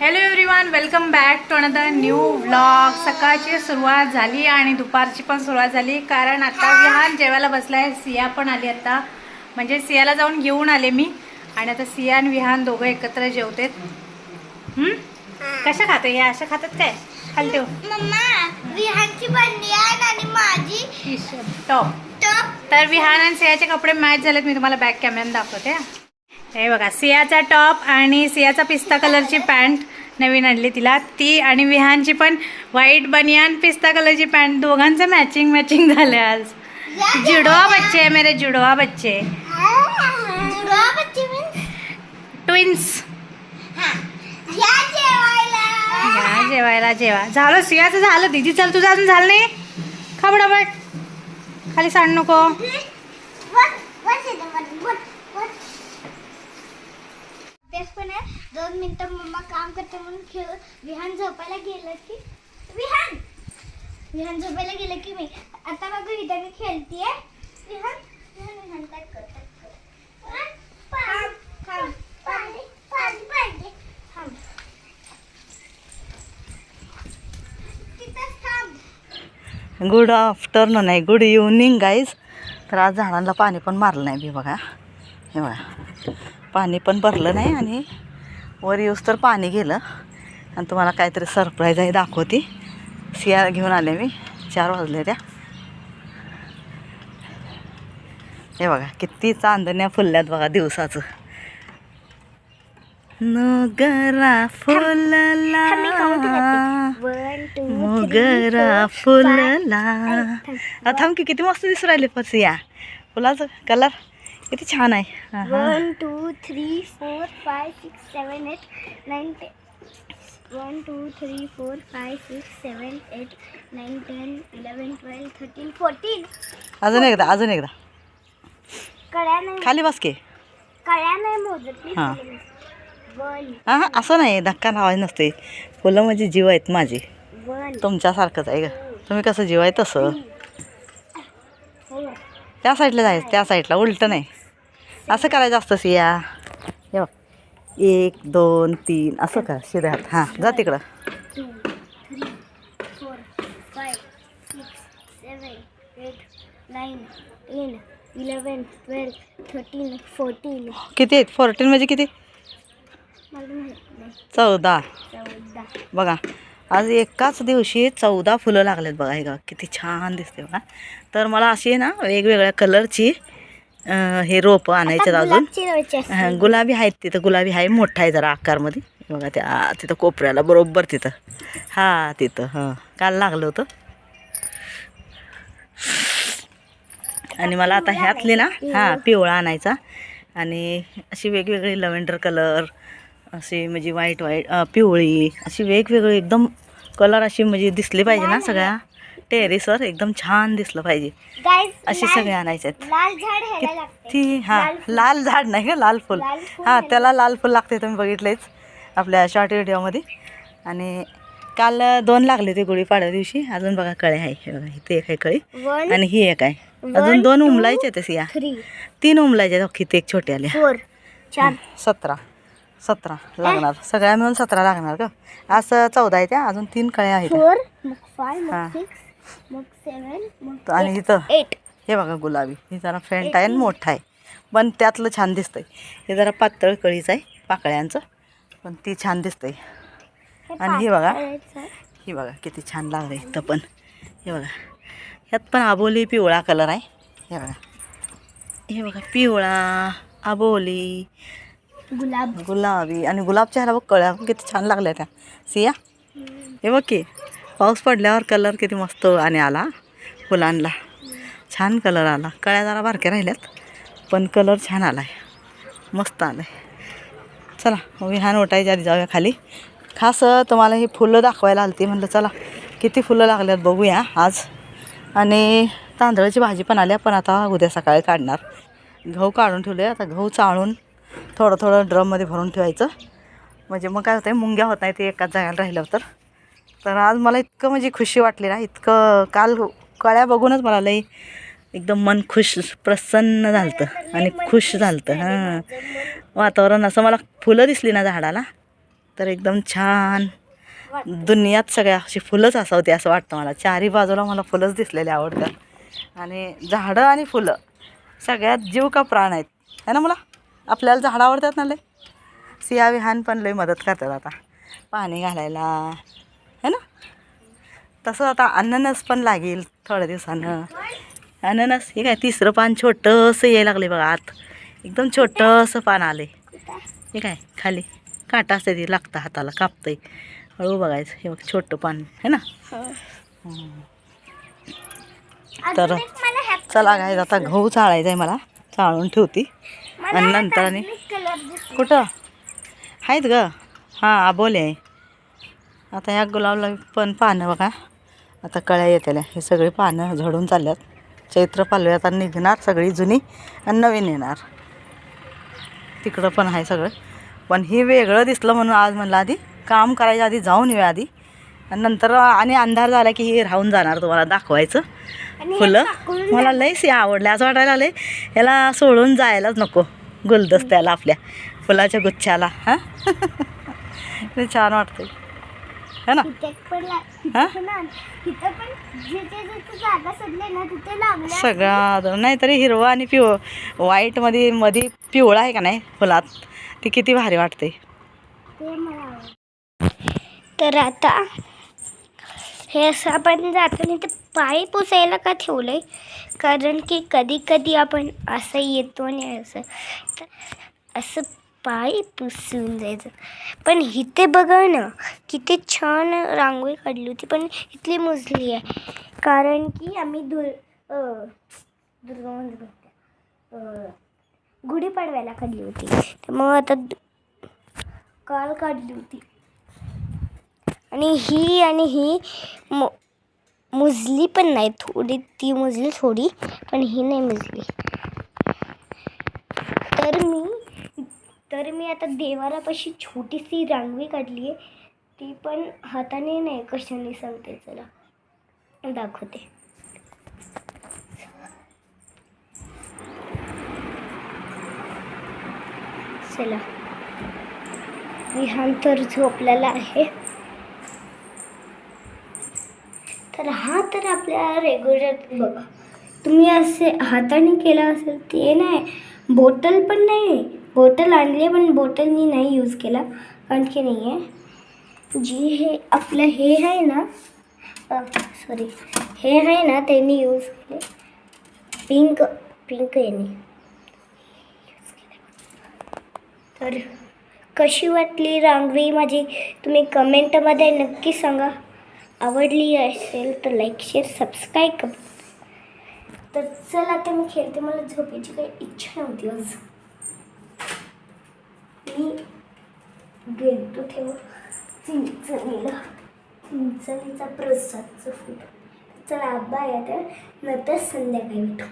Hello everyone welcome back to another new vlog सकाळची सुरुवात झाली आणि दुपारची पण सुरुवात झाली. कारण आता विहान जेवायला बसलाय. सिया पण आली आता. म्हणजे सियाला जाऊन घेऊन आले मी. आणि आता सिया आणि विहान दोघं एकत्र जेवतेत. हम्म? कशा खाते हे अशा खातात काय? खाली ठेव. मम्मा विहानची बनियान आणि माझी टॉप. टॉप. तर विहान आणि सियाचे कपडे मॅच झालेत. मी तुम्हाला बॅक कॅमेऱ्याने दाखवते हा. बघा सियाचा टॉप आणि सियाचा पिस्ता कलरची पॅन्ट नवीन आणली तिला. ती आणि विहानची पण व्हाईट बनियान पिस्ता कलरची पॅन्ट. दोघांचं मॅचिंग मॅचिंग झालं आज. जुडवा बच्चे मेरे जुडवा बच्चे. ट्विन्स जेवायला. जेवा. झालं सियाचं झालं. दिदी चल तुझं अजून झालं नाही? खा बट खाली सांड नको one one second one one one अभ्यास पण आहे. दोन मिनिटं मम्मा काम करते म्हणून खेळ विहान झोपायला गेलं की विहान! विहान झोपायला गेलं की मी आता बघू इथं मी खेळतीये. विहान! विहान विहान काय कर काय कर विहान, थांब, थांब, पाणी, पाणी पाहिजे. थांब. तिथंच थांब. गुड आफ्टरनून नाही गुड इव्हनिंग गाईज तर आज झाडांना पाणी पण मारलं नाही मी बघा. हे बघा. पाणी पण भरलं नाही आणि वर येऊस तर पाणी गेलं. आणि तुम्हाला काहीतरी सरप्राईज आहे दाखवते. सिया घेऊन आले मी. चार वाजले त्या हे बघा किती चांदण्या फुलल्यात बघा दिवसाचं. नगरा फुलला. मोगरा फुलला. आता थांब की किती मस्त दिसू राहिले पण सिया. फुलाचं कलर किती छान आहे. हा, हा. One, two, three, four, five, six, seven, eight, nine, ten. One, two, three, four, five, six, seven, eight, nine, ten, eleven, twelve, thirteen, fourteen. अजून एकदा अजून एकदा. कळ्या नाही. खाली बस की. कळ्या नाही मोजत मी. हा. वन. हा हा, असं नाही धक्का लावायचं नसते. फुलं म्हणजे जीव आहेत माझी. वन. तुमच्यासारखंच आहे ग. तुम्ही कसं जीव आहे तसं. फोर त्या साईडला जायचं त्या साईडला उलटं नाही. असं करायचं असतं सिया. हे बघ. एक दोन तीन. असं कर शिऱ्या हां जा तिकडं. किती आहेत? फोर्टीन म्हणजे किती? चौदा. बघा. आज एकाच दिवशी चौदा फुलं लागलेत बघा हे का किती छान दिसते बघा. तर मला अशी आहे ना वेगवेगळ्या कलरची हे रोपं आणायचे अजून. गुलाबी आहेत तिथं. गुलाबी आहे मोठा आहे जरा आकारमध्ये. बघा त्या तिथं कोपऱ्याला बरोबर तिथं. हा तिथं हां. काल लागलं होतं. आणि मला आता ह्यातले ना हां पिवळा आणायचा. आणि अशी वेगवेगळी लव्हेंडर कलर अशी म्हणजे व्हाईट व्हाईट पिवळी अशी वेगवेगळी एकदम कलर अशी म्हणजे दिसली पाहिजे ना सगळ्या. टेरेसवर एकदम छान दिसलं पाहिजे. असे सगळे आणायचे आहेत. लाल झाड ह्याला लागते. ती हां लाल झाड नाही का लाल फुल. हां. त्याला लाल फुल लागते तुम्ही बघितलेच आपल्या शॉर्ट व्हिडिओमध्ये आणि काल दोन लागले ते गुढीपाडव्या दिवशी. अजून बघा कळे आहे. हे बघा इथे एक आहे कळी. आणि ही एक आहे. अजून दोन उमलायचे ते सिया थ्री तीन उमलायचे आहेत. अख्खी ते एक छोटे आले. सतरा. सतरा लागणार. सगळ्या मिळून सतरा लागणार का? असं चौदा आहे त्या. अजून तीन कळ्या आहेत. हा. मग सेवन आणि इथं एट हे बघा गुलाबी. हे जरा फ्रंट आहे आणि मोठा आहे. पण त्यातलं छान दिसतंय. हे जरा पातळ कळीचं आहे पाकळ्यांचं. पण ती छान दिसतंय. आणि हे बघा. ही बघा किती छान लागलं इथं पण. हे बघा. ह्यात पण आबोली पिवळा कलर आहे. हे बघा. हे बघा पिवळा आबोली गुलाब. गुलाबी. आणि गुलाबच्या ह्याला बघ कळ्या किती छान लागल्या त्या. सिया? हे बघ की. पाऊस पडल्यावर कलर किती मस्त आणि आला फुलांना. छान कलर आला. कळ्या जरा बारक्या राहिल्यात पण कलर छान आला आहे मस्त आलं आहे चला विहान ओटायच्या आधी जाऊया खाली. खास तुम्हाला ही फुलं दाखवायला आलती म्हटलं चला किती फुलं लागल्यात बघूया आज. आणि तांदळाची भाजी पण आली पण आता उद्या सकाळी काढणार. गहू काढून ठेवले आता गहू चाळून थोडं थोडं ड्रममध्ये भरून ठेवायचं. म्हणजे मग काय होतं आहे मुंग्या होत नाही ते एकाच जागेला राहिलं तर. तर आज मला इतकं म्हणजे खुशी वाटली ना इतकं काल कळ्या बघूनच मला लई एकदम मन खुश प्रसन्न झालं आणि खुश झालं हां. वातावरण असं मला फुलं दिसली ना झाडाला तर एकदम छान. दुनियात सगळ्या अशी फुलंच असावती असं वाटतं मला. चारी बाजूला मला फुलंच दिसलेली आवडतात आणि झाडं आणि फुलं सगळ्यात जीव का प्राण आहेत. है ना मला? आपल्याला झाडं आवडतात ना लय सिया विहान पण लई मदत करतात आता. पाणी घालायला है ना? तसं आता अननस पण लागेल थोड्या दिवसानं. अननस हे काय तिसरं पान छोटंसं यायला लागले बघा आत. एकदम छोटंसं पान आले हे काय खाली काटा असते ती लागतं हाताला कापतंय. हळू बघायचं हे बघ छोटं पान है ना? तर चला काय आता गहू चाळायचा आहे मला चाळून ठेवती. आणि नंतर आणि. कुठं? आहेत ग. हां आबोले. आहे आता ह्या गुलाबला पण पानं बघा. आता कळ्या येतेल्या हे सगळी पानं झडून चालल्यात. चैत्र पालवी आता निघणार सगळी जुनी आणि नवीन येणार. तिकडं पण आहे सगळं. पण हे वेगळं दिसलं म्हणून आज म्हणलं आधी काम करायच्या आधी जाऊन येऊया आधी. आणि नंतर आणि अंधार झाला की हे राहून जाणार तुम्हाला दाखवायचं. फुलं. मला लईच हे आवडले. असं वाटायला आले ह्याला सोडून जायलाच नको. गुलदस्त्याला आपल्या. फुलाच्या गुच्छाला हां? ते छान वाटते है ना? सगळा नाहीतरी हिरवा आणि पिव व्हाईटमध्ये मध्ये पिवळा आहे का नाही फुलात? ती किती भारी वाटते. तर आता हे असं आपण जाताना ते पाय पुसायला का ठेवलंय? कारण की कधी कधी आपण असं येतो आणि असं तर असं पाय पुसून जायचं. पण इथे बघा ना किती छान रांगोळी काढली होती. पण इथली मुजली आहे. कारण की आम्ही दुर अं, दुर्गा म्हणजे बघते. अं, गुढीपाडव्याला काढली होती. तर मग आता दु- काल काढली होती. आणि ही आणि ही मु मुजली पण नाही. थोडी ती मुजली थोडी पण ही नाही मुजली तर मी तर मी आता देवारापाशी छोटीशी रांगवी काढली आहे. ती पण हाताने नाही कशाने सांगते चला. दाखवते. चला. विहान तर झोपलेला आहे. तर हा तर आपल्या रेग्युलर बघा. तुम्ही असे हाताने केला असेल ते नाही. बॉटल पण नाही. बॉटल आणली आहे पण बॉटल मी नाही यूज केला. आणखी नाही आहे जी हे आपलं हे आहे ना सॉरी हे आहे ना त्यांनी यूज केले. पिंक पिंक यांनी. तर कशी वाटली रांगोळी माझी? तुम्ही कमेंटमध्ये नक्की सांगा. आवडली असेल तर लाईक शेअर सबस्क्राईब कर तर चला आता मी खेळते. मला झोपायची काही इच्छा नव्हती आज मी गेलतो ठेव चिंचणीला चिंचणीचा प्रसादचं फूल. चला आब्बा आहे तर नंतर संध्याकाळी भेटू.